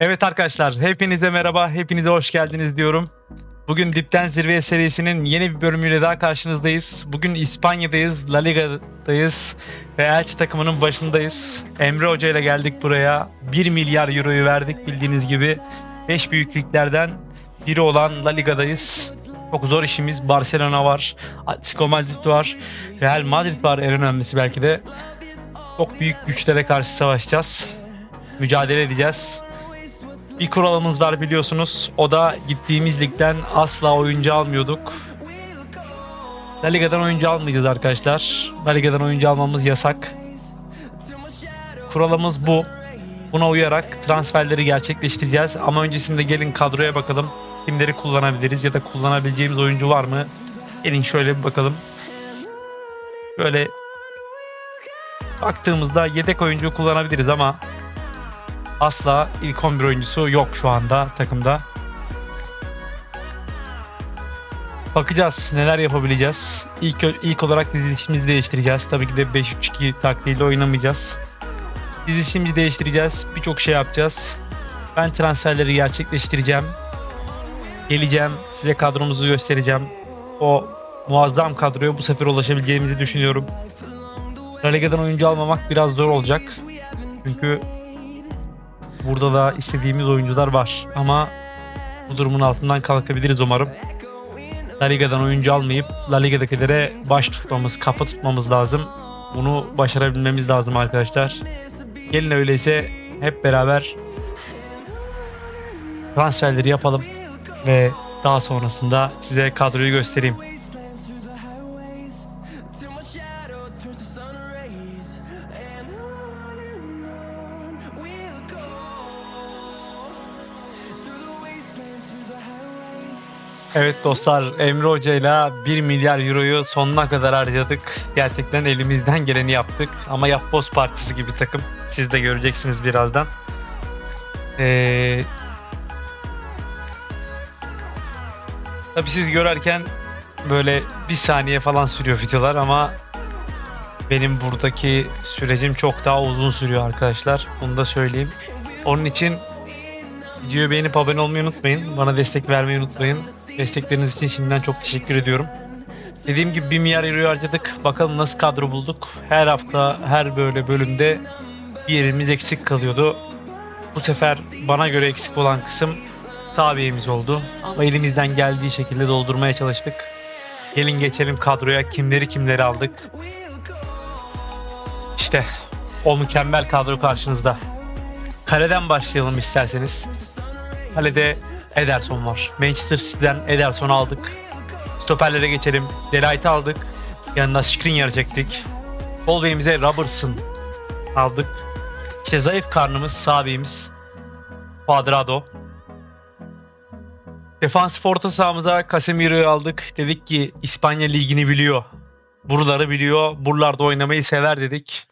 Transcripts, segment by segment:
Evet arkadaşlar, hepinize merhaba, hepinize hoş geldiniz diyorum. Bugün Dipten Zirveye serisinin yeni bir bölümüyle daha karşınızdayız. Bugün İspanya'dayız, La Liga'dayız ve Elçi takımının başındayız. Emre Hoca ile geldik buraya. 1 milyar euroyu verdik bildiğiniz gibi. 5 büyük liglerden biri olan La Liga'dayız. Çok zor işimiz. Barcelona var, Atletico Madrid var, Real Madrid var en önemlisi belki de. Çok büyük güçlere karşı savaşacağız. Mücadele edeceğiz. Bir kuralımız var biliyorsunuz. O da gittiğimiz ligden asla oyuncu almıyorduk. La Liga'dan oyuncu almayacağız arkadaşlar. La Liga'dan oyuncu almamız yasak. Kuralımız bu. Buna uyarak transferleri gerçekleştireceğiz. Ama öncesinde gelin kadroya bakalım. Kimleri kullanabiliriz ya da kullanabileceğimiz oyuncu var mı? Gelin şöyle bir bakalım. Böyle baktığımızda yedek oyuncu kullanabiliriz ama asla ilk 11 oyuncusu yok şu anda takımda. Bakacağız neler yapabileceğiz. İlk ilk olarak dizilişimizi değiştireceğiz. Tabii ki de 5-3-2 taktiğiyle oynamayacağız. Dizilişimizi değiştireceğiz. Birçok şey yapacağız. Ben transferleri gerçekleştireceğim. Geleceğim. Size kadromuzu göstereceğim. O muazzam kadroya bu sefer ulaşabileceğimizi düşünüyorum. La Liga'dan oyuncu almamak biraz zor olacak. Çünkü Burada da istediğimiz oyuncular var ama bu durumun altından kalkabiliriz umarım. La Liga'dan oyuncu almayıp La Liga'dakilere baş tutmamız, kafa tutmamız lazım. Bunu başarabilmemiz lazım arkadaşlar. Gelin öyleyse hep beraber transferleri yapalım ve daha sonrasında size kadroyu göstereyim. Evet dostlar Emre Hoca ile 1 milyar euroyu sonuna kadar harcadık. Gerçekten elimizden geleni yaptık. Ama yapboz parçası gibi takım. Siz de göreceksiniz birazdan. Ee... Tabii siz görerken böyle bir saniye falan sürüyor videolar ama benim buradaki sürecim çok daha uzun sürüyor arkadaşlar. Bunu da söyleyeyim. Onun için videoyu beğenip abone olmayı unutmayın. Bana destek vermeyi unutmayın. Destekleriniz için şimdiden çok teşekkür ediyorum. Dediğim gibi 1 milyar euro harcadık. Bakalım nasıl kadro bulduk. Her hafta, her böyle bölümde bir yerimiz eksik kalıyordu. Bu sefer bana göre eksik olan kısım tabiyemiz oldu. Ama elimizden geldiği şekilde doldurmaya çalıştık. Gelin geçelim kadroya. Kimleri kimleri aldık. İşte o mükemmel kadro karşınızda. Kaleden başlayalım isterseniz. Kalede Ederson var. Manchester City'den Ederson aldık. Stoperlere geçelim. Delight'ı aldık. Yanına Skriniar çektik. Sol Robertson aldık. İşte zayıf karnımız sağ bekimiz Cuadrado. Defansif orta sahamıza Casemiro'yu aldık. Dedik ki İspanya ligini biliyor. Buraları biliyor. Buralarda oynamayı sever dedik.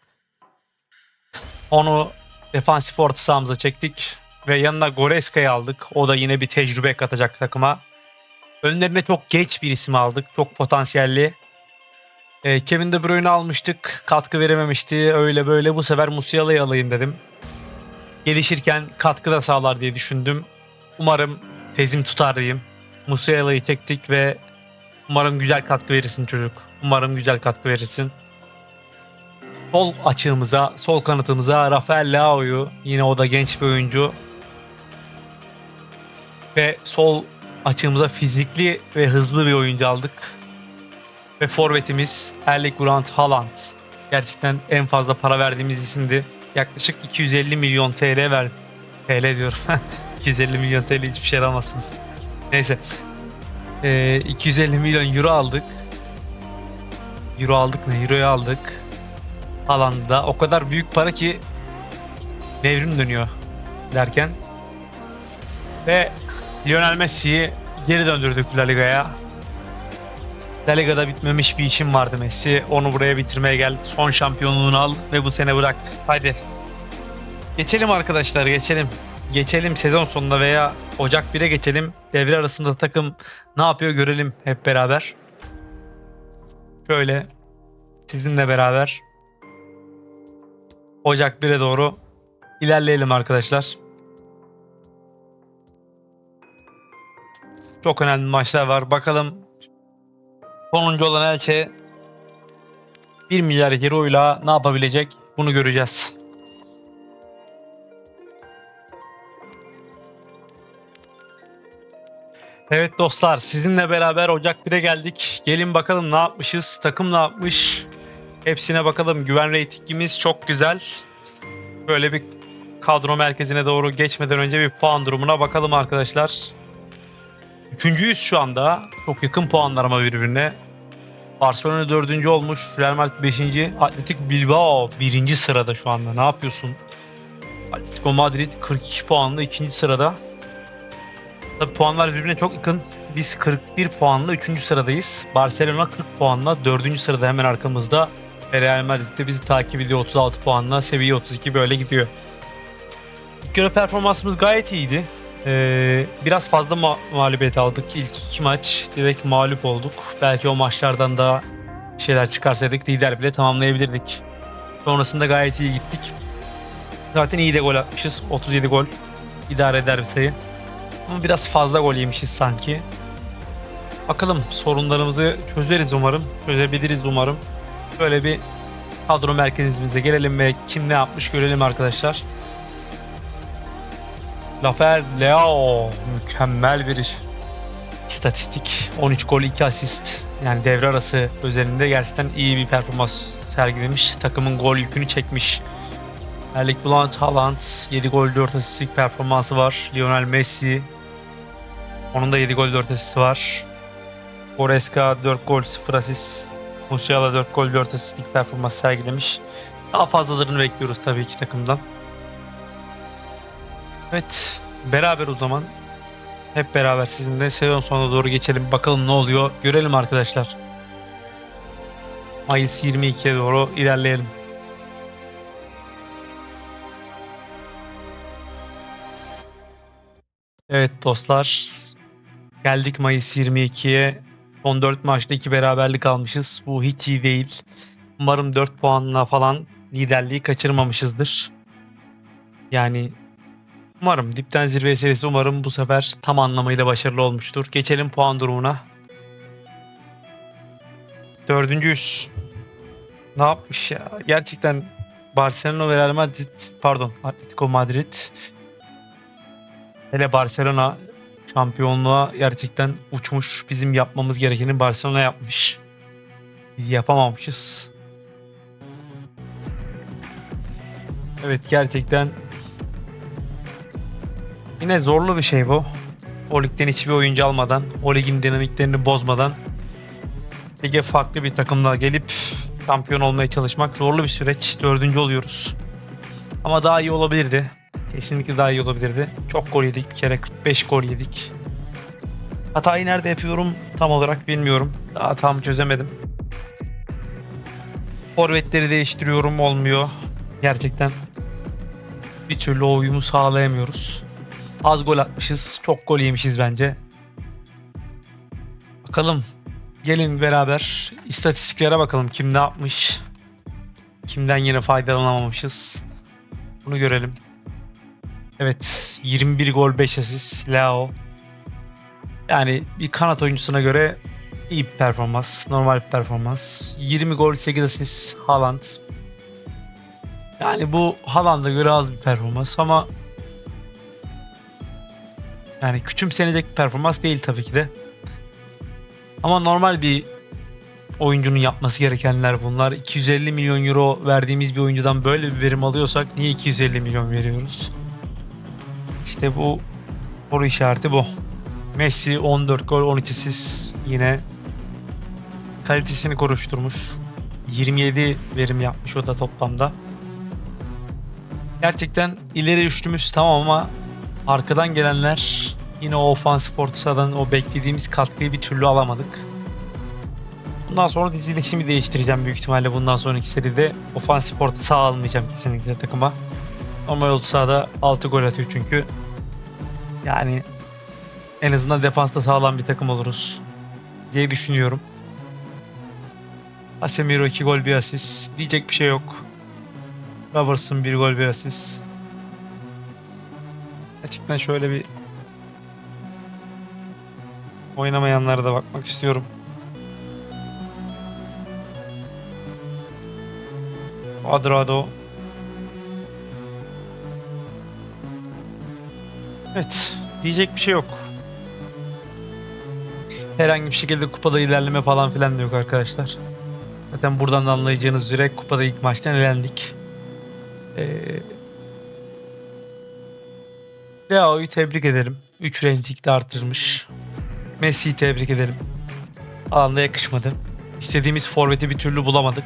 Onu defansif orta sahamıza çektik. Ve yanına Goreska'yı aldık. O da yine bir tecrübe katacak takıma. Önlerine çok geç bir isim aldık. Çok potansiyelli. Ee, Kevin De Bruyne almıştık. Katkı verememişti. Öyle böyle bu sefer Musiala'yı alayım dedim. Gelişirken katkı da sağlar diye düşündüm. Umarım tezim tutar diyeyim. Musiala'yı çektik ve umarım güzel katkı verirsin çocuk. Umarım güzel katkı verirsin. Sol açığımıza, sol kanatımıza Rafael Leao'yu yine o da genç bir oyuncu ve sol açığımıza fizikli ve hızlı bir oyuncu aldık. Ve forvetimiz Erling Brand Haaland. Gerçekten en fazla para verdiğimiz isimdi. Yaklaşık 250 milyon TL ver. TL diyorum. 250 milyon TL hiçbir şey alamazsınız. Neyse. Ee, 250 milyon euro aldık. Euro aldık ne? Euro'yu aldık. Haaland'da o kadar büyük para ki devrim dönüyor derken. Ve Lionel Messi'yi geri döndürdük La Liga'ya. La Liga'da bitmemiş bir işim vardı Messi. Onu buraya bitirmeye gel. Son şampiyonluğunu al ve bu sene bırak. Haydi. Geçelim arkadaşlar geçelim. Geçelim sezon sonunda veya Ocak 1'e geçelim. Devre arasında takım ne yapıyor görelim hep beraber. Şöyle sizinle beraber Ocak 1'e doğru ilerleyelim arkadaşlar. Çok önemli maçlar var. Bakalım sonuncu olan Elche 1 milyar euroyla ne yapabilecek? Bunu göreceğiz. Evet dostlar sizinle beraber Ocak 1'e geldik. Gelin bakalım ne yapmışız, takım ne yapmış. Hepsine bakalım. Güven reytingimiz çok güzel. Böyle bir kadro merkezine doğru geçmeden önce bir puan durumuna bakalım arkadaşlar. Üçüncüyüz şu anda. Çok yakın puanlar ama birbirine. Barcelona dördüncü olmuş. Real Madrid beşinci. Atletik Bilbao birinci sırada şu anda. Ne yapıyorsun? Atletico Madrid 42 puanla ikinci sırada. Tabii puanlar birbirine çok yakın. Biz 41 puanla 3. sıradayız. Barcelona 40 puanla 4. sırada hemen arkamızda. Real Madrid de bizi takip ediyor 36 puanla. Seviye 32 böyle gidiyor. İlk yarı performansımız gayet iyiydi. Ee, biraz fazla ma- mağlubiyet aldık. İlk iki maç direkt mağlup olduk. Belki o maçlardan da şeyler çıkarsaydık lider bile tamamlayabilirdik. Sonrasında gayet iyi gittik. Zaten iyi de gol atmışız. 37 gol. İdare eder bir sayı. Ama biraz fazla gol yemişiz sanki. Bakalım sorunlarımızı çözeriz umarım. Çözebiliriz umarım. Böyle bir kadro merkezimize gelelim ve kim ne yapmış görelim arkadaşlar. Lafer Leao mükemmel bir istatistik. 13 gol 2 asist. Yani devre arası özelinde gerçekten iyi bir performans sergilemiş. Takımın gol yükünü çekmiş. Erling Blount Haaland 7 gol 4 asistlik performansı var. Lionel Messi onun da 7 gol 4 asisti var. Goreska 4 gol 0 asist. Musiala 4 gol 4 asistlik performans sergilemiş. Daha fazlalarını bekliyoruz tabii ki takımdan. Evet, beraber o zaman. Hep beraber sizinle sezon sonuna doğru geçelim. Bakalım ne oluyor. Görelim arkadaşlar. Mayıs 22'ye doğru ilerleyelim. Evet dostlar. Geldik Mayıs 22'ye. Son 4 maçta 2 beraberlik almışız. Bu hiç iyi değil. Umarım 4 puanla falan liderliği kaçırmamışızdır. Yani umarım dipten zirve serisi umarım bu sefer tam anlamıyla başarılı olmuştur. Geçelim puan durumuna. Dördüncüyüz. Ne yapmış ya? Gerçekten Barcelona ve Real Madrid pardon Atletico Madrid hele Barcelona şampiyonluğa gerçekten uçmuş. Bizim yapmamız gerekeni Barcelona yapmış. Biz yapamamışız. Evet gerçekten yine zorlu bir şey bu. O ligden hiçbir oyuncu almadan, o ligin dinamiklerini bozmadan lige farklı bir takımla gelip şampiyon olmaya çalışmak zorlu bir süreç. Dördüncü oluyoruz. Ama daha iyi olabilirdi. Kesinlikle daha iyi olabilirdi. Çok gol yedik. Bir kere 45 gol yedik. Hatayı nerede yapıyorum tam olarak bilmiyorum. Daha tam çözemedim. Forvetleri değiştiriyorum olmuyor. Gerçekten bir türlü o uyumu sağlayamıyoruz. Az gol atmışız. Çok gol yemişiz bence. Bakalım. Gelin beraber istatistiklere bakalım. Kim ne yapmış? Kimden yine faydalanamamışız? Bunu görelim. Evet. 21 gol 5 asist. Leo. Yani bir kanat oyuncusuna göre iyi bir performans. Normal bir performans. 20 gol 8 asist Haaland. Yani bu Haaland'a göre az bir performans ama yani küçümsenecek bir performans değil tabii ki de. Ama normal bir oyuncunun yapması gerekenler bunlar. 250 milyon euro verdiğimiz bir oyuncudan böyle bir verim alıyorsak niye 250 milyon veriyoruz? İşte bu soru işareti bu. Messi 14 gol 12 asist yine kalitesini konuşturmuş. 27 verim yapmış o da toplamda. Gerçekten ileri üçlümüz tamam ama arkadan gelenler yine o ofansif orta o beklediğimiz katkıyı bir türlü alamadık. Bundan sonra dizilişimi değiştireceğim büyük ihtimalle bundan sonraki seride. Ofansif orta saha almayacağım kesinlikle takıma. Normal orta sahada 6 gol atıyor çünkü. Yani en azından defansta sağlam bir takım oluruz diye düşünüyorum. Casemiro 2 gol 1 asist. Diyecek bir şey yok. Robertson 1 gol 1 asist. Gerçekten şöyle bir Oynamayanlara da bakmak istiyorum. Quadrado. Evet. Diyecek bir şey yok. Herhangi bir şekilde kupada ilerleme falan filan da yok arkadaşlar. Zaten buradan da anlayacağınız üzere kupada ilk maçtan elendik. Ee, Leao'yu tebrik ederim. 3 rating de arttırmış. Messi'yi tebrik ederim. Alanda yakışmadı. İstediğimiz forveti bir türlü bulamadık.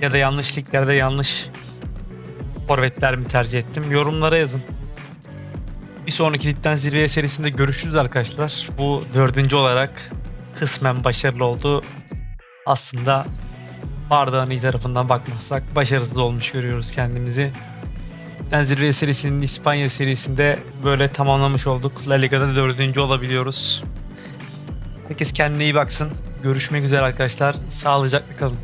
Ya da yanlış liglerde yanlış forvetler mi tercih ettim? Yorumlara yazın. Bir sonraki ligden zirveye serisinde görüşürüz arkadaşlar. Bu dördüncü olarak kısmen başarılı oldu. Aslında bardağın iyi tarafından bakmazsak başarısız olmuş görüyoruz kendimizi. Ligden zirveye serisinin İspanya serisinde böyle tamamlamış olduk. La Liga'da dördüncü olabiliyoruz. Herkes kendine iyi baksın. Görüşmek üzere arkadaşlar. Sağlıcakla kalın.